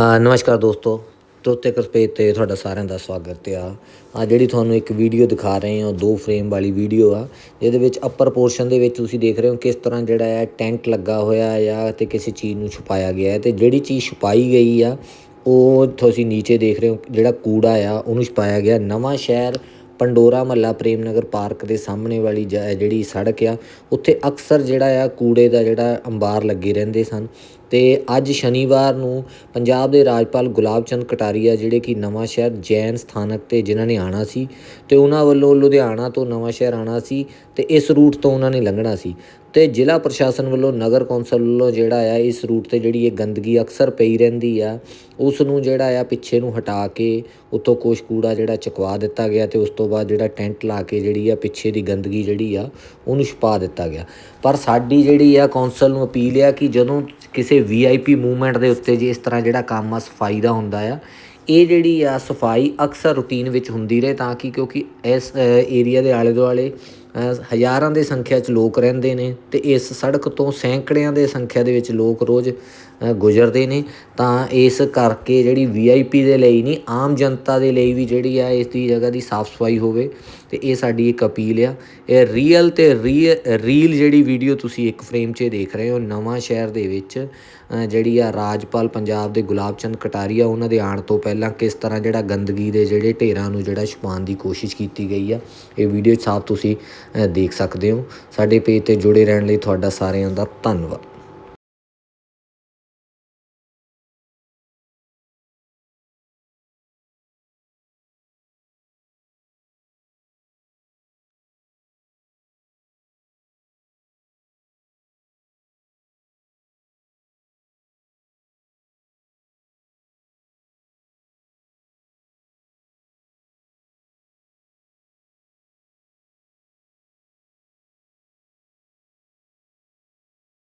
ਨਮਸਕਾਰ ਦੋਸਤੋ ਤੋਤੇ ਕਰਪੇਟ ਤੇ ਤੁਹਾਡਾ ਸਾਰਿਆਂ ਦਾ ਸਵਾਗਤ ਆ। ਆ ਜਿਹੜੀ ਤੁਹਾਨੂੰ ਇੱਕ ਵੀਡੀਓ ਦਿਖਾ ਰਹੇ ਹਾਂ, ਉਹ ਦੋ ਫਰੇਮ ਵਾਲੀ ਵੀਡੀਓ ਆ। ਜਿਹਦੇ ਵਿੱਚ ਅੱਪਰ ਪੋਰਸ਼ਨ ਦੇ ਵਿੱਚ ਤੁਸੀਂ ਦੇਖ ਰਹੇ ਹੋ ਕਿਸ ਤਰ੍ਹਾਂ ਜਿਹੜਾ ਹੈ ਟੈਂਟ ਲੱਗਾ ਹੋਇਆ ਆ ਤੇ ਕਿਸੇ ਚੀਜ਼ ਨੂੰ ਛੁਪਾਇਆ ਗਿਆ ਹੈ ਤੇ ਜਿਹੜੀ ਚੀਜ਼ ਛੁਪਾਈ ਗਈ ਆ, ਉਹ ਤੁਸੀਂ ਨੀਚੇ ਦੇਖ ਰਹੇ ਹੋ ਜਿਹੜਾ ਕੂੜਾ ਆ, ਉਹਨੂੰ ਛੁਪਾਇਆ ਗਿਆ। ਨਵਾਂ ਸ਼ਹਿਰ ਪੰਡੋਰਾ ਮਹੱਲਾ ਪ੍ਰੇਮ ਨਗਰ ਪਾਰਕ ਦੇ ਸਾਹਮਣੇ ਵਾਲੀ ਜਿਹੜੀ ਸੜਕ ਆ, ਉੱਥੇ ਅਕਸਰ ਜਿਹੜਾ ਆ ਕੂੜੇ ਦਾ ਜਿਹੜਾ ਅੰਬਾਰ ਲੱਗੇ ਰਹਿੰਦੇ ਸਨ। ਅਤੇ ਅੱਜ ਸ਼ਨੀਵਾਰ ਨੂੰ ਪੰਜਾਬ ਦੇ ਰਾਜਪਾਲ ਗੁਲਾਬ ਚੰਦ ਕਟਾਰੀਆ, ਜਿਹੜੇ ਕਿ ਨਵਾਂ ਸ਼ਹਿਰ ਜੈਨ ਸਥਾਨਕ ਤੇ ਜਿਨ੍ਹਾਂ ਨੇ ਆਉਣਾ ਸੀ ਅਤੇ ਉਹਨਾਂ ਵੱਲੋਂ ਲੁਧਿਆਣਾ ਤੋਂ ਨਵਾਂ ਸ਼ਹਿਰ ਆਣਾ ਸੀ ਅਤੇ ਇਸ ਰੂਟ ਤੋਂ ਉਹਨਾਂ ਨੇ ਲੰਘਣਾ ਸੀ ਅਤੇ ਜ਼ਿਲ੍ਹਾ ਪ੍ਰਸ਼ਾਸਨ ਵੱਲੋਂ ਨਗਰ ਕੌਂਸਲ ਵੱਲੋਂ ਜਿਹੜਾ ਆ, ਇਸ ਰੂਟ ਤੇ ਜਿਹੜੀ ਇਹ ਗੰਦਗੀ ਅਕਸਰ ਪਈ ਰਹਿੰਦੀ ਆ, ਉਸ ਨੂੰ ਜਿਹੜਾ ਆ ਪਿੱਛੇ ਨੂੰ ਹਟਾ ਕੇ ਉੱਤੋਂ ਕੁਛ ਕੂੜਾ ਜਿਹੜਾ ਚੁਕਵਾ ਦਿੱਤਾ ਗਿਆ ਅਤੇ ਉਸ ਤੋਂ ਬਾਅਦ ਜਿਹੜਾ ਟੈਂਟ ਲਾ ਕੇ ਜਿਹੜੀ ਆ ਪਿੱਛੇ ਦੀ ਗੰਦਗੀ ਜਿਹੜੀ ਆ, ਉਹਨੂੰ ਛੁਪਾ ਦਿੱਤਾ ਗਿਆ। ਪਰ ਸਾਡੀ ਜਿਹੜੀ ਆ ਕੌਂਸਲ ਨੂੰ ਅਪੀਲ ਆ ਕਿ ਜਦੋਂ ਕਿਸੇ ਵੀਆਈਪੀ ਮੂਵਮੈਂਟ ਦੇ ਉੱਤੇ ਜੇ ਇਸ ਤਰ੍ਹਾਂ ਜਿਹੜਾ ਕੰਮ ਆ, ਸਫ਼ਾਈ ਦਾ ਹੁੰਦਾ ਆ, ਇਹ ਜਿਹੜੀ ਆ ਸਫ਼ਾਈ ਅਕਸਰ ਰੂਟੀਨ ਵਿੱਚ ਹੁੰਦੀ ਰਹੇ ਤਾਂ ਕਿ ਕਿਉਂਕਿ ਇਸ ਏਰੀਆ ਦੇ ਆਲੇ ਦੁਆਲੇ ਹਜ਼ਾਰਾਂ ਦੇ ਸੰਖਿਆ 'ਚ ਲੋਕ ਰਹਿੰਦੇ ਨੇ ਤੇ ਇਸ ਸੜਕ ਤੋਂ ਸੈਂਕੜਿਆਂ ਦੇ ਸੰਖਿਆ ਦੇ ਵਿੱਚ ਲੋਕ ਰੋਜ਼ ਗੁਜ਼ਰਦੇ ਨੇ, ਤਾਂ ਇਸ ਕਰਕੇ ਜਿਹੜੀ ਵੀਆਈਪੀ ਦੇ ਲਈ ਨਹੀਂ, ਆਮ ਜਨਤਾ ਦੇ ਲਈ ਵੀ ਜਿਹੜੀ ਆ ਇਸ ਦੀ ਜਗ੍ਹਾ ਦੀ ਸਾਫ਼ ਸਫ਼ਾਈ ਹੋਵੇ, ਤੇ ਇਹ ਸਾਡੀ ਇੱਕ ਅਪੀਲ ਆ। ਇਹ ਰੀਅਲ ਤੇ ਰੀਲ ਜਿਹੜੀ ਵੀਡੀਓ ਤੁਸੀਂ ਇੱਕ ਫਰੇਮ 'ਚ ਦੇਖ ਰਹੇ ਹੋ, ਨਵਾਂ ਸ਼ਹਿਰ ਦੇ ਵਿੱਚ ਜਿਹੜੀ ਆ ਰਾਜਪਾਲ ਪੰਜਾਬ ਦੇ ਗੁਲਾਬ ਚੰਦ ਕਟਾਰੀਆ, ਉਹਨਾਂ ਦੇ ਆਉਣ ਤੋਂ ਪਹਿਲਾਂ ਕਿਸ ਤਰ੍ਹਾਂ ਜਿਹੜਾ ਗੰਦਗੀ ਦੇ ਜਿਹੜੇ ਢੇਰਾਂ ਨੂੰ ਜਿਹੜਾ ਛੁਪਾਉਣ ਦੀ ਕੋਸ਼ਿਸ਼ ਕੀਤੀ ਗਈ ਆ, ਇਹ ਵੀਡੀਓ ਸਾਫ਼ ਤੁਸੀਂ ਦੇਖ ਸਕਦੇ ਹੋ। ਸਾਡੇ ਪੇਜ ਤੇ ਜੁੜੇ ਰਹਿਣ ਲਈ ਤੁਹਾਡਾ ਸਾਰਿਆਂ ਦਾ ਧੰਨਵਾਦ।